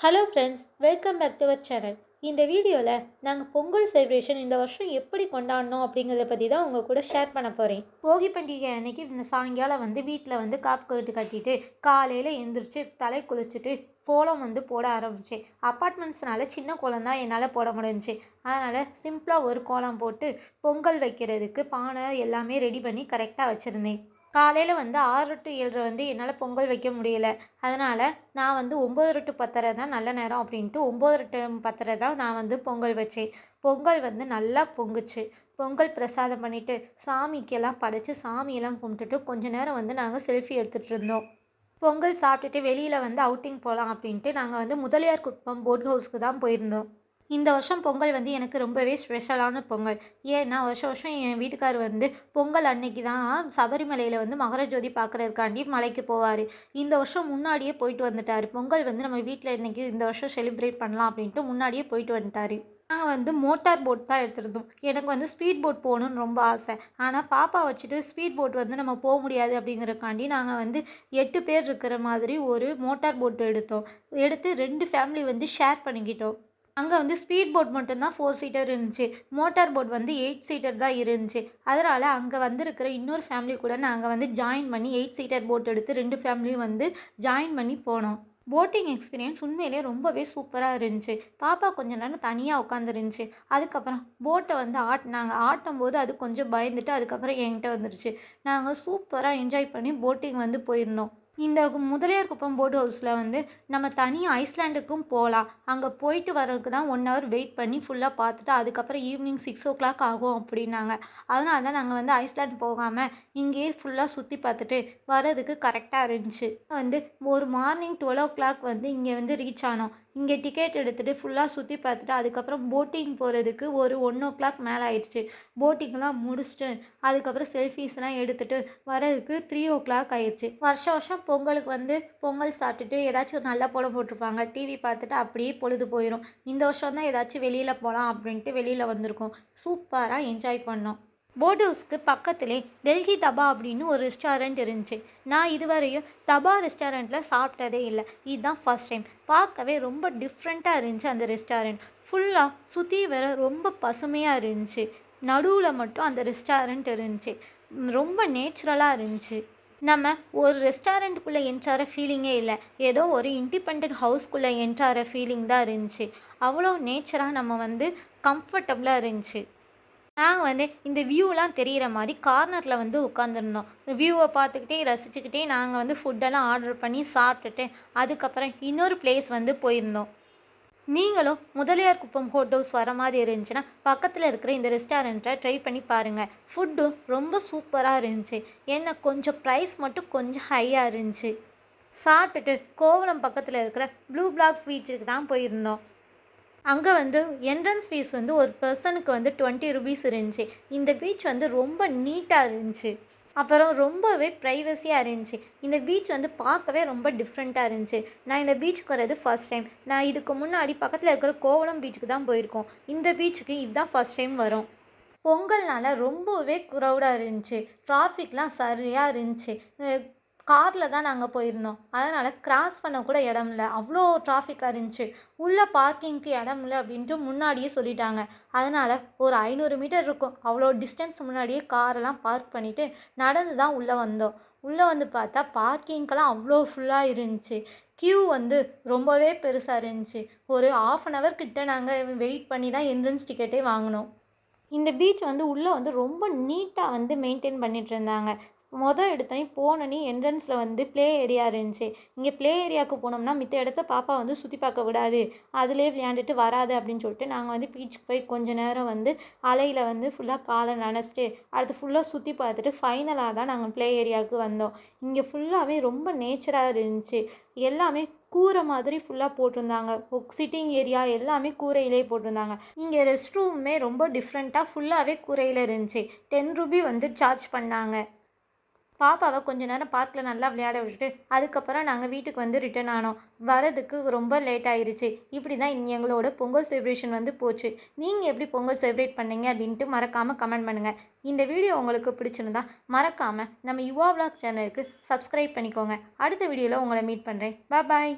Hello friends welcome back to our channel இந்த வீடியோவில் நாங்கள் பொங்கல் செலிப்ரேஷன் இந்த வருஷம் எப்படி கொண்டாடணும் அப்படிங்கிறத பற்றி தான் உங்கள் கூட ஷேர் பண்ண போகிறேன் போகி பண்டிகை அன்னைக்கு இந்த சாயங்காலம் வந்து வீட்டில் வந்து காப்பு கட்டு கட்டிட்டு காலையில் எந்திரிச்சு தலை குளிச்சுட்டு கோலம் வந்து போட ஆரம்பிச்சு. அப்பார்ட்மெண்ட்ஸ்னால சின்ன கோலம் தான் என்னால் போட முடிஞ்சுச்சு. அதனால் சிம்பிளாக ஒரு கோலம் போட்டு பொங்கல் வைக்கிறதுக்கு பானை எல்லாமே ரெடி பண்ணி கரெக்டாக வச்சுருந்தேன். காலையில் வந்து ஆறு டு ஏழரை வந்து என்னால் பொங்கல் வைக்க முடியல. அதனால் நான் வந்து ஒம்பது டு பத்தரை தான் நல்ல நேரம் அப்படின்ட்டு ஒம்பது டு பத்தரை தான் நான் வந்து பொங்கல் வச்சேன். பொங்கல் வந்து நல்லா பொங்குச்சு. பொங்கல் பிரசாதம் பண்ணிவிட்டு சாமிக்கெல்லாம் படைச்சி சாமியெல்லாம் கும்பிட்டுட்டு கொஞ்ச நேரம் வந்து நாங்கள் செல்ஃபி எடுத்துகிட்டு இருந்தோம். பொங்கல் சாப்பிட்டுட்டு வெளியில் வந்து அவுட்டிங் போகலாம் அப்படின்ட்டு நாங்கள் வந்து முதலியார் குப்பம் போட் ஹவுஸ்க்கு தான் போயிருந்தோம். இந்த வருஷம் பொங்கல் வந்து எனக்கு ரொம்பவே ஸ்பெஷலான பொங்கல். ஏன்னா வருஷம் வருஷம் என் வீட்டுக்கார் வந்து பொங்கல் அன்னைக்கு தான் சபரிமலையில் வந்து மகர ஜோதி பார்க்குறதுக்காண்டி மலைக்கு போவார். இந்த வருஷம் முன்னாடியே போயிட்டு வந்துட்டார். பொங்கல் வந்து நம்ம வீட்டில் இன்றைக்கி இந்த வருஷம் செலிப்ரேட் பண்ணலாம் அப்படின்ட்டு முன்னாடியே போயிட்டு வந்துட்டார். நாங்கள் வந்து மோட்டார் போட் தான் எடுத்துருந்தோம். எனக்கு வந்து ஸ்பீட் போட் போகணுன்னு ரொம்ப ஆசை. ஆனால் பாப்பா வச்சுட்டு ஸ்பீட் போட் வந்து நம்ம போக முடியாது அப்படிங்கிறக்காண்டி நாங்கள் வந்து எட்டு பேர் இருக்கிற மாதிரி ஒரு மோட்டார் போட் எடுத்தோம். எடுத்து ரெண்டு ஃபேமிலி வந்து ஷேர் பண்ணிக்கிட்டோம். அங்கே வந்து ஸ்பீட் போட் மட்டும்தான் ஃபோர் சீட்டர் இருந்துச்சு. மோட்டார் போட் வந்து எயிட் சீட்டர் தான் இருந்துச்சு. அதனால் அங்கே வந்திருக்கிற இன்னொரு ஃபேமிலி கூட நாங்கள் வந்து ஜாயின் பண்ணி எயிட் சீட்டர் போட் எடுத்து ரெண்டு ஃபேமிலியும் வந்து ஜாயின் பண்ணி போனோம். போட்டிங் எக்ஸ்பீரியன்ஸ் உண்மையிலே ரொம்பவே சூப்பராக இருந்துச்சு. பாப்பா கொஞ்ச நேரம் தனியாக உட்காந்துருந்துச்சு அதுக்கப்புறம் போட்டை வந்து ஆட்டினாங்க ஆட்டும் போது அது கொஞ்சம் பயந்துட்டு அதுக்கப்புறம் என்கிட்ட வந்துருச்சு. நாங்கள் சூப்பராக என்ஜாய் பண்ணி போட்டிங் வந்து போயிருந்தோம். இந்த முதலியார் குப்பம் போட் ஹவுஸில் வந்து நம்ம தனி ஐஸ்லாண்டுக்கும் போகலாம் அங்கே போயிட்டு வர்றதுக்கு தான் ஒன் ஹவர் வெயிட் பண்ணி ஃபுல்லாக பார்த்துட்டு அதுக்கப்புறம் ஈவினிங் சிக்ஸ் ஓ கிளாக் ஆகும் அப்படின்னாங்க. அதனால தான் நாங்கள் வந்து ஐஸ்லாண்ட் போகாமல் இங்கேயே ஃபுல்லாக சுற்றி பார்த்துட்டு வர்றதுக்கு கரெக்டாக இருந்துச்சு. வந்து ஒரு மார்னிங் டுவெல் ஓ கிளாக் வந்து இங்கே வந்து ரீச் ஆனோம். இங்கே டிக்கெட் எடுத்துகிட்டு ஃபுல்லாக சுற்றி பார்த்துட்டு அதுக்கப்புறம் போட்டிங் போகிறதுக்கு ஒரு ஒன் ஓ கிளாக் மேலே ஆயிடுச்சு. போட்டிங்லாம் முடிச்சுட்டு அதுக்கப்புறம் செல்ஃபீஸ்லாம் எடுத்துகிட்டு வரதுக்கு த்ரீ ஓ கிளாக் ஆயிடுச்சு. வருஷம் வருஷம் பொங்கலுக்கு வந்து பொங்கல் சாப்பிட்டுட்டு ஏதாச்சும் நல்ல படம் போட்டிருப்பாங்க. டிவி பார்த்துட்டு அப்படியே பொழுது போயிடும் இந்த வருஷம் தான் ஏதாச்சும் வெளியில் போகலாம் அப்படின்ட்டு வெளியில் வந்திருக்கோம். சூப்பராக என்ஜாய் பண்ணோம். போர்ட் ஹவுஸ்க்கு பக்கத்துலே டெல்லி தபா அப்படின்னு ஒரு ரெஸ்டாரண்ட் இருந்துச்சு. நான் இதுவரையும் தபா ரெஸ்டாரண்ட்டில் சாப்பிட்டதே இல்லை. இதுதான் ஃபஸ்ட் டைம் பார்க்கவே ரொம்ப டிஃப்ரெண்ட்டாக இருந்துச்சு அந்த ரெஸ்டாரண்ட் ஃபுல்லாக சுற்றி வர ரொம்ப பசுமையாக இருந்துச்சு. நடுவில் மட்டும் அந்த ரெஸ்டாரண்ட் இருந்துச்சு. ரொம்ப நேச்சுரலாக இருந்துச்சு. நம்ம ஒரு ரெஸ்டாரண்ட்டுக்குள்ளே என்ட்ராகிற ஃபீலிங்கே இல்லை. ஏதோ ஒரு இண்டிபெண்ட் ஹவுஸ்க்குள்ளே என்ட்ராகிற ஃபீலிங் தான் இருந்துச்சு. அவ்வளோ நேச்சராக நம்ம வந்து கம்ஃபர்டபுளாக இருந்துச்சு. நாங்கள் வந்து இந்த வியூலாம் தெரிகிற மாதிரி கார்னரில் வந்து உட்காந்துருந்தோம் வியூவை பார்த்துக்கிட்டே ரசிச்சுக்கிட்டே நாங்கள் வந்து ஃபுட்டெல்லாம் ஆர்டர் பண்ணி சாப்பிட்டுட்டு அதுக்கப்புறம் இன்னொரு பிளேஸ் வந்து போயிருந்தோம். நீங்களும் முதலியார் குப்பம் ஹோட்டல்ஸ் வர மாதிரி இருந்துச்சுன்னா பக்கத்தில் இருக்கிற இந்த ரெஸ்டாரண்ட்டை ட்ரை பண்ணி பாருங்கள் ஃபுட்டும் ரொம்ப சூப்பராக இருந்துச்சு. என்ன கொஞ்சம் ப்ரைஸ் மட்டும் கொஞ்சம் ஹையாக இருந்துச்சு. சாப்பிட்டுட்டு கோவளம் பக்கத்தில் இருக்கிற ப்ளூ பிளாக் பீச்சுக்கு தான் போயிருந்தோம். அங்கே வந்து என்ட்ரன்ஸ் ஃபீஸ் வந்து ஒரு பர்சனுக்கு வந்து டுவெண்ட்டி ருபீஸ் இருந்துச்சு. இந்த பீச் வந்து ரொம்ப நீட்டாக இருந்துச்சு. அப்புறம் ரொம்பவே ப்ரைவசியாக இருந்துச்சு. இந்த பீச் வந்து பார்க்கவே ரொம்ப டிஃப்ரெண்ட்டாக இருந்துச்சு. நான் இந்த பீச்சுக்கு வர்றது ஃபஸ்ட் டைம் நான் இதுக்கு முன்னாடி பக்கத்தில் இருக்கிற கோவளம் பீச்சுக்கு தான் போயிருக்கோம். இந்த பீச்சுக்கு இதுதான் ஃபஸ்ட் டைம் வரும். பொங்கல்னால ரொம்பவே க்ரௌடாக இருந்துச்சு. டிராஃபிக்லாம் சரியாக இருந்துச்சு. காரில் தான் நாங்கள் போயிருந்தோம். அதனால் கிராஸ் பண்ண கூட இடம் இல்லை. அவ்வளோ டிராஃபிக்காக இருந்துச்சு. உள்ளே பார்க்கிங்க்கு இடம் இல்லை அப்படின்ட்டு முன்னாடியே சொல்லிட்டாங்க. அதனால் ஒரு ஐநூறு மீட்டர் இருக்கும். அவ்வளோ டிஸ்டன்ஸ் முன்னாடியே காரெல்லாம் பார்க் பண்ணிவிட்டு நடந்து தான் உள்ளே வந்தோம். உள்ளே வந்து பார்த்தா பார்க்கிங்கெல்லாம் அவ்வளோ ஃபுல்லாக இருந்துச்சு. க்யூ வந்து ரொம்பவே பெருசாக இருந்துச்சு. ஒரு ஆஃப் அன் ஹவர் கிட்ட நாங்கள் வெயிட் பண்ணி தான் என்ட்ரன்ஸ் டிக்கெட்டே வாங்கினோம். இந்த பீச் வந்து உள்ளே வந்து ரொம்ப நீட்டாக வந்து மெயின்டைன் பண்ணிகிட்டு இருந்தாங்க. மொதல் எடுத்தோடனே போனோடனே என்ட்ரன்ஸில் வந்து ப்ளே ஏரியா இருந்துச்சு. இங்கே ப்ளே ஏரியாவுக்கு போனோம்னா மித்த இடத்த பாப்பா வந்து சுற்றி பார்க்க விடாது. அதிலே விளையாண்டுட்டு வராது அப்படின்னு சொல்லிட்டு நாங்கள் வந்து பீச்சுக்கு போய் கொஞ்ச நேரம் வந்து அலையில் வந்து ஃபுல்லாக காலை நனைச்சிட்டு அடுத்து ஃபுல்லாக சுற்றி பார்த்துட்டு ஃபைனலாக தான் நாங்கள் ப்ளே ஏரியாவுக்கு வந்தோம். இங்கே ஃபுல்லாகவே ரொம்ப நேச்சராக இருந்துச்சு. எல்லாமே கூரை மாதிரி ஃபுல்லாக போட்டிருந்தாங்க. சிட்டிங் ஏரியா எல்லாமே கூரையிலே போட்டிருந்தாங்க. இங்கே ரெஸ்ட் ரூமுமே ரொம்ப டிஃப்ரெண்ட்டாக ஃபுல்லாகவே கூரையில் இருந்துச்சு. டென் ருபி வந்து சார்ஜ் பண்ணாங்க. பாப்பாவை கொஞ்ச நேரம் பார்க்கல நல்லா விளையாட விட்டுட்டு அதுக்கப்புறம் நாங்கள் வீட்டுக்கு வந்து ரிட்டர்ன் ஆனோம். வரதுக்கு ரொம்ப லேட் ஆயிருச்சு. இப்படி தான் எங்களோட பொங்கல் செலிப்ரேஷன் வந்து போச்சு. நீங்கள் எப்படி பொங்கல் செலிப்ரேட் பண்ணீங்க அப்படின்ட்டு மறக்காமல் கமெண்ட் பண்ணுங்கள் இந்த வீடியோ உங்களுக்கு பிடிச்சிருந்தா மறக்காமல் நம்ம யுவா விளாக் சேனலுக்கு சப்ஸ்கிரைப் பண்ணிக்கோங்க. அடுத்த வீடியோவில் உங்களை மீட் பண்ணுறேன் பாய்